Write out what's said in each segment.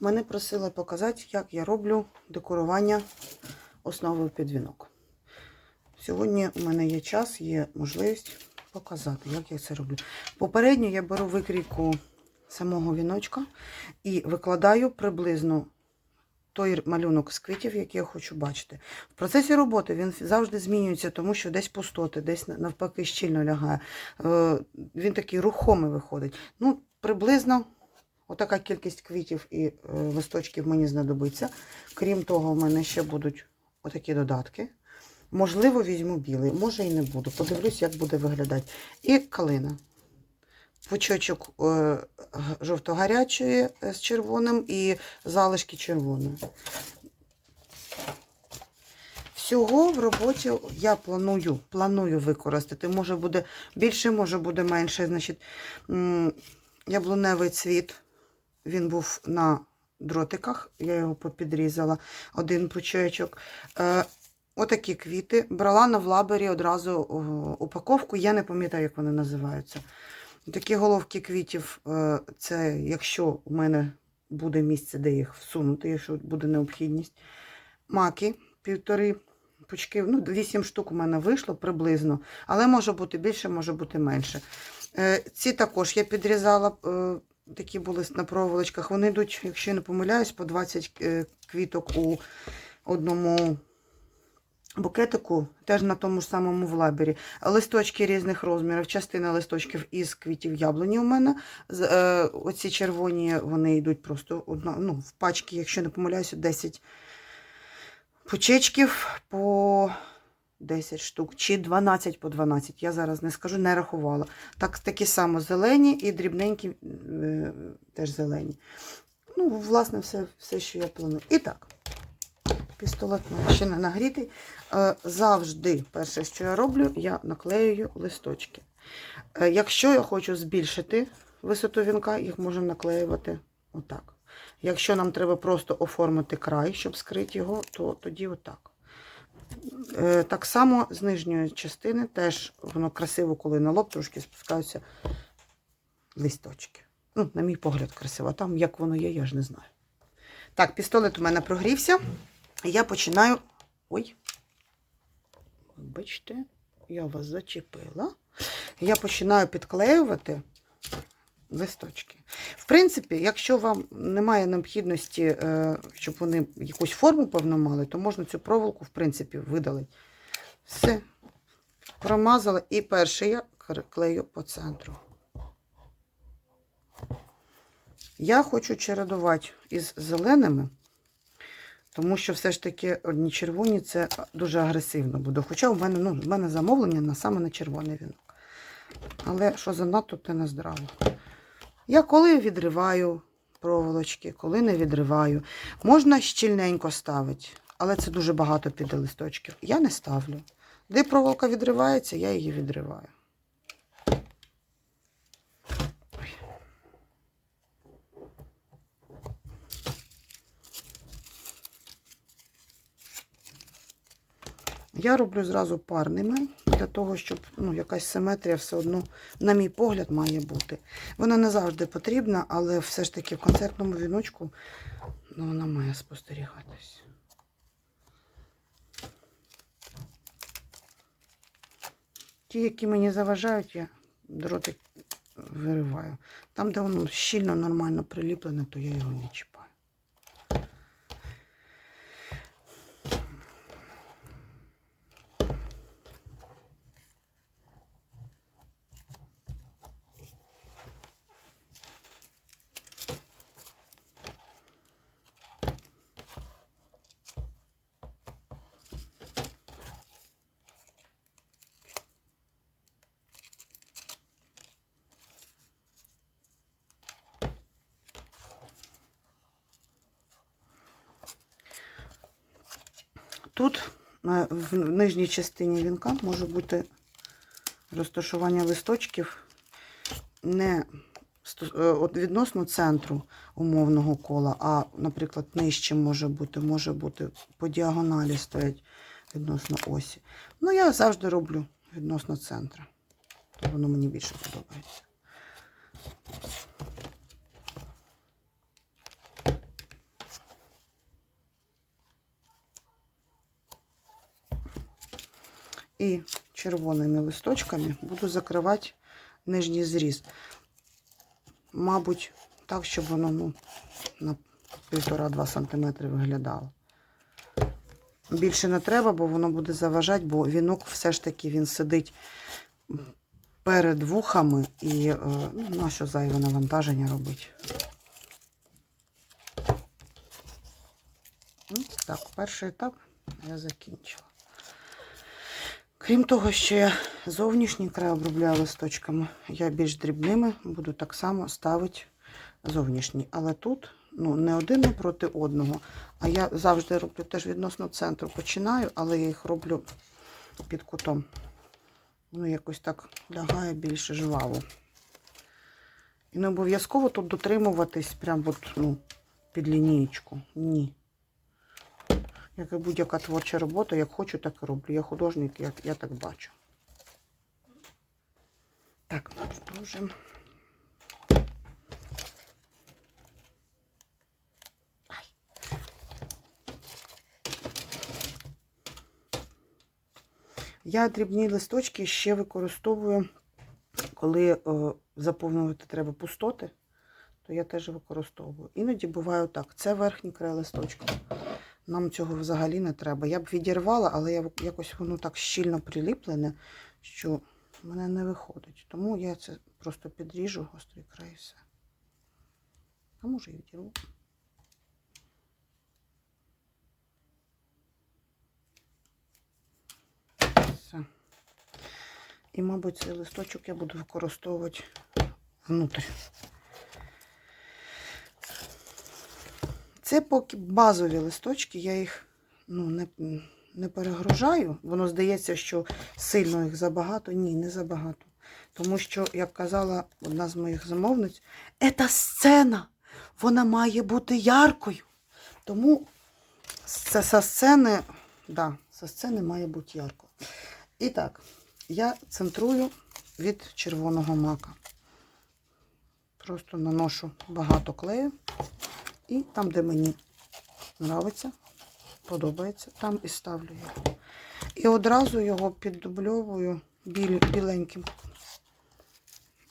Мене просили показати, як я роблю декорування основи під вінок. Сьогодні у мене є час, є можливість показати, як я це роблю. Попередньо я беру викрійку самого віночка і викладаю приблизно той малюнок з квітів, який я хочу бачити. В процесі роботи він завжди змінюється, тому що десь пустоти, десь навпаки щільно лягає. Е, Він такий рухомий виходить. Ну, приблизно отака кількість квітів і е, листочків мені знадобиться. Крім того, в мене ще будуть отакі додатки. Можливо, візьму білий, може і не буду. Подивлюсь, як буде виглядати. І калина. Пучочок е, жовто-гарячої е, з червоним і залишки червоної. Всього в роботі я планую, планую використати. Може буде більше, може буде менше. Значить, яблуневий цвіт. Він був на дротиках, я його попідрізала, один пучочок. Е, отакі квіти. Брала на влабері одразу упаковку, я не пам'ятаю, як вони називаються. Такі головки квітів, е, це якщо у мене буде місце, де їх всунути, якщо буде необхідність. Маки півтори пучки, ну, вісім штук у мене вийшло приблизно, але може бути більше, може бути менше. Е, Ці також я підрізала, е, такі були на проволочках. Вони йдуть, якщо я не помиляюсь, по 20 е, квіток у одному букетику, теж на тому ж самому влабері. Листочки різних розмірів, частина листочків із квітів яблуні у мене. Е, Оці червоні вони йдуть просто одна, ну, в пачки, якщо не помиляюся, 10 пучечків по 10 штук, чи 12 по 12. Я зараз не скажу, не рахувала. Так, такі само зелені і дрібненькі е, теж зелені. Ну, власне, все, все, що я планую. І так, пістолет ще не нагрітий. Е, Завжди, перше, що я роблю, я наклеюю листочки. Е, Якщо я хочу збільшити висоту вінка, їх можна наклеювати отак. Якщо нам треба просто оформити край, щоб скрити його, то тоді отак. Е, Так само з нижньої частини теж воно красиво, коли на лоб трошки спускаються листочки. Ну, на мій погляд, красиво. Там як воно є, я ж не знаю. Так, пістолет у мене прогрівся. Я починаю. Ой. Вибачте, я вас зачепила. Я починаю підклеювати листочки. В принципі, якщо вам немає необхідності, е, щоб вони якусь форму певно мали, то можна цю проволоку, в принципі, видалити. Все. Промазала. І перше я клею по центру. Я хочу чередувати із зеленими, тому що все ж таки одні червоні це дуже агресивно буде. Хоча у мене, ну, в мене замовлення на саме на червоний вінок. Але що занадто, те не здраво. Я коли відриваю проволочки, коли не відриваю. Можна щільненько ставити, але це дуже багато піде листочків. Я не ставлю. Де проволока відривається, я її відриваю. Я роблю зразу парними, для того, щоб ну, якась симетрія все одно, на мій погляд, має бути. Вона не завжди потрібна, але все ж таки в концертному віночку ну, вона має спостерігатись. Ті, які мені заважають, я дротик вириваю. Там, де воно щільно нормально приліплене, то я його не чіпаю. Тут в нижній частині вінка може бути розташування листочків не е, відносно центру умовного кола, а, наприклад, нижче може бути, може бути по діагоналі стоять відносно осі. Ну, я завжди роблю відносно центра. То воно мені більше подобається. І червоними листочками буду закривати нижній зріз. Мабуть, так, щоб воно ну, на 1,5-2 см виглядало. Більше не треба, бо воно буде заважати, бо вінок все ж таки він сидить перед вухами і е, ну, на що зайве навантаження робить. Ну, Так, перший етап я закінчила. Крім того, що я зовнішній край обробляю листочками, я більш дрібними буду так само ставити зовнішній. Але тут ну, не один напроти одного, а я завжди роблю теж відносно центру. Починаю, але я їх роблю під кутом. Ну, якось так лягає більше жваво. І не обов'язково тут дотримуватись прям от, ну, під лінієчку. Ні. Як і будь-яка творча робота, як хочу, так і роблю. Я художник, я, я так бачу. Так, продовжуємо. Ай. Я дрібні листочки ще використовую, коли е, заповнювати треба пустоти, то я теж використовую. Іноді буває так. Це верхній край листочка. Нам цього взагалі не треба. Я б відірвала, але я якось воно так щільно приліплене, що в мене не виходить. Тому я це просто підріжу гострий край і все. А може і відірву. Все. І, мабуть, цей листочок я буду використовувати внутрі. Це поки базові листочки, я їх ну, не, не перегружаю. Воно здається, що сильно їх забагато. Ні, не забагато. Тому що, як казала одна з моїх замовниць, це сцена, вона має бути яркою. Тому це со сцени, да, со сцени має бути ярко. І так, я центрую від червоного мака. Просто наношу багато клею. І там, де мені подобається, подобається, там і ставлю його. І одразу його піддубльовую біль, біленьким.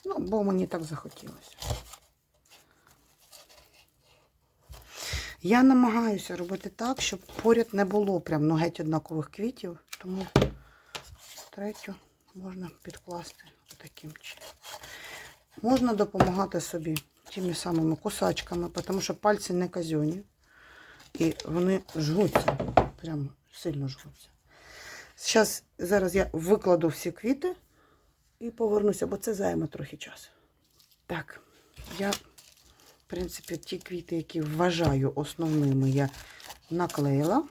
Ну, бо мені так захотілося. Я намагаюся робити так, щоб поряд не було прям ну, геть однакових квітів, тому третю можна підкласти таким чином. Можна допомагати собі тими самими кусачками, тому що пальці не казьоні. І вони жгуться, прямо сильно жгуться. Зараз, зараз я викладу всі квіти і повернуся, бо це займе трохи часу. Так, я, в принципі, ті квіти, які вважаю основними, я наклеїла.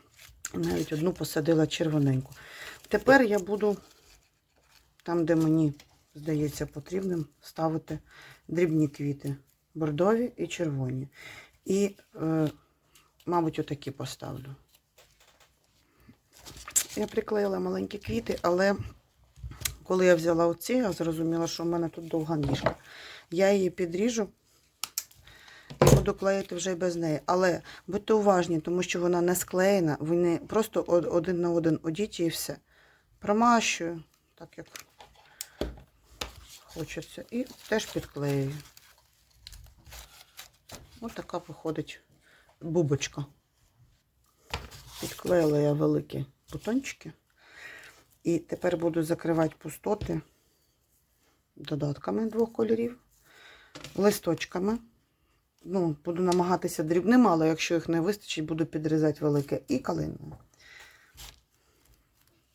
Навіть одну посадила червоненьку. Тепер я буду там, де мені здається потрібним, ставити дрібні квіти бордові і червоні. І, е, мабуть, отакі поставлю. Я приклеїла маленькі квіти, але коли я взяла оці, я зрозуміла, що в мене тут довга ніжка. Я її підріжу і буду клеїти вже без неї. Але будьте уважні, тому що вона не склеєна, вони просто один на один одіть і все. Промащую, так як хочеться, і теж підклеюю. Ось така виходить бубочка. Підклеїла я великі бутончики. І тепер буду закривати пустоти додатками двох кольорів, листочками. Ну, буду намагатися дрібним, але якщо їх не вистачить, буду підрізати велике і калиною.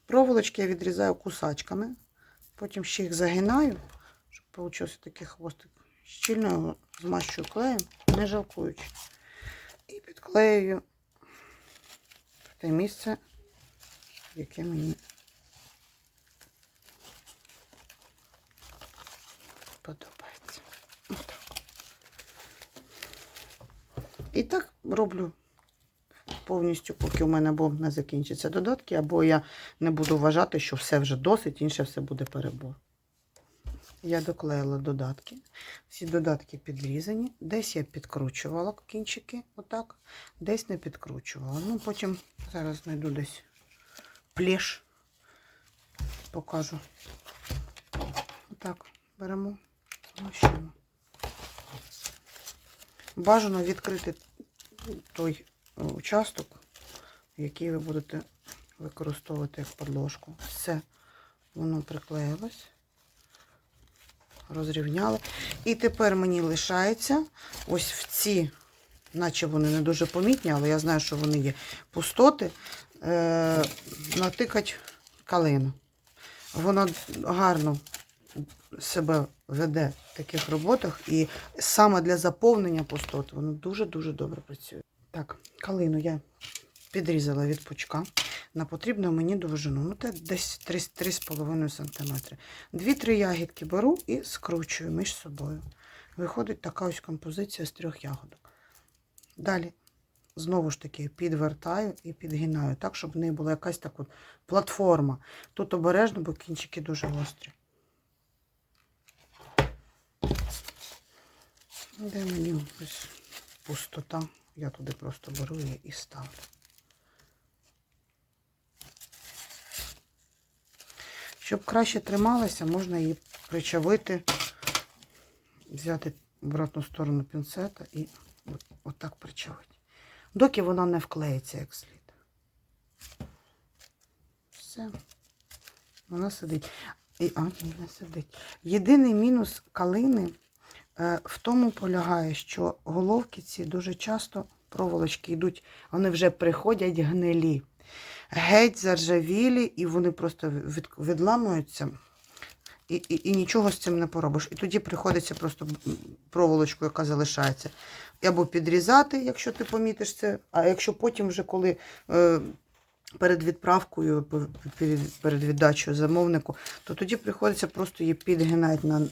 Проволочки я відрізаю кусачками, потім ще їх загинаю, щоб вийшов такий хвостик. Щільно його змащую клеєм, не жалкуючи. І підклеюю в те місце, яке мені подобається. І так роблю повністю, поки у мене або не закінчаться додатки, або я не буду вважати, що все вже досить, інше все буде перебор. Я доклеїла додатки. Всі додатки підрізані. Десь я підкручувала кінчики, отак, десь не підкручувала. Ну, потім зараз знайду десь плеш покажу. Отак, беремо, змащуємо. Бажано відкрити той е, участок, який ви будете використовувати як подложку. Все, воно приклеїлось, розрівняли. І тепер мені лишається ось в ці, наче вони не дуже помітні, але я знаю, що вони є пустоти, е, натикать калину. Вона гарно себе веде в таких роботах, і саме для заповнення пустот воно дуже-дуже добре працює. Так, калину я підрізала від пучка на потрібну мені довжину. Ну, це десь 3,5 см. Дві-три ягідки беру і скручую між собою. Виходить така ось композиція з трьох ягодок. Далі, знову ж таки, підвертаю і підгинаю, так, щоб в неї була якась така платформа. Тут обережно, бо кінчики дуже гострі. Де мені ось пустота? Я туди просто беру її і ставлю. Щоб краще трималася, можна її причавити, взяти в обратну сторону пінцета і отак причавити. Доки вона не вклеїться як слід. Все. Вона сидить. І, а, не сидить. Єдиний мінус калини е, в тому полягає, що головки ці дуже часто проволочки йдуть, вони вже приходять гнилі. Геть заржавілі, і вони просто від, відламуються, і, і, і нічого з цим не поробиш. І тоді приходиться просто проволочку, яка залишається, або підрізати, якщо ти помітиш це, а якщо потім вже коли. Е, перед відправкою, перед- віддачею замовнику, то тоді приходиться просто її підгинати на,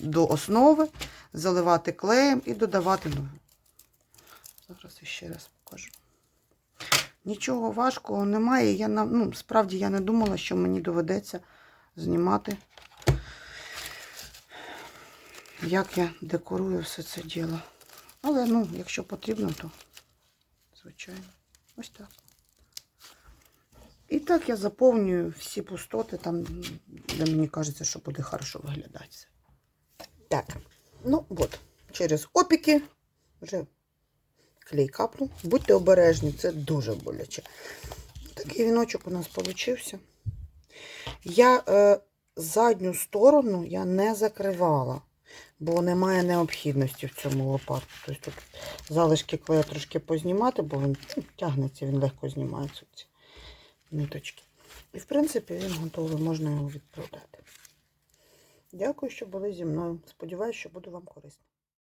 до основи, заливати клеєм і додавати. Зараз ще раз покажу. Нічого важкого немає. Я ну, справді я не думала, що мені доведеться знімати, як я декорую все це діло. Але ну, якщо потрібно, то звичайно. Ось так. І так я заповнюю всі пустоти там, де мені кажеться, що буде хорошо виглядати. Так, ну от, через опіки вже клей капнув. Будьте обережні, це дуже боляче. Такий віночок у нас получився. Я е, задню сторону я не закривала, бо немає необхідності в цьому лопатку. Тобто тут залишки клея трошки познімати, бо він ну, тягнеться, він легко знімається ці ниточки. І, в принципі, він готовий, можна його відправляти. Дякую, що були зі мною. Сподіваюсь, що буду вам корисна.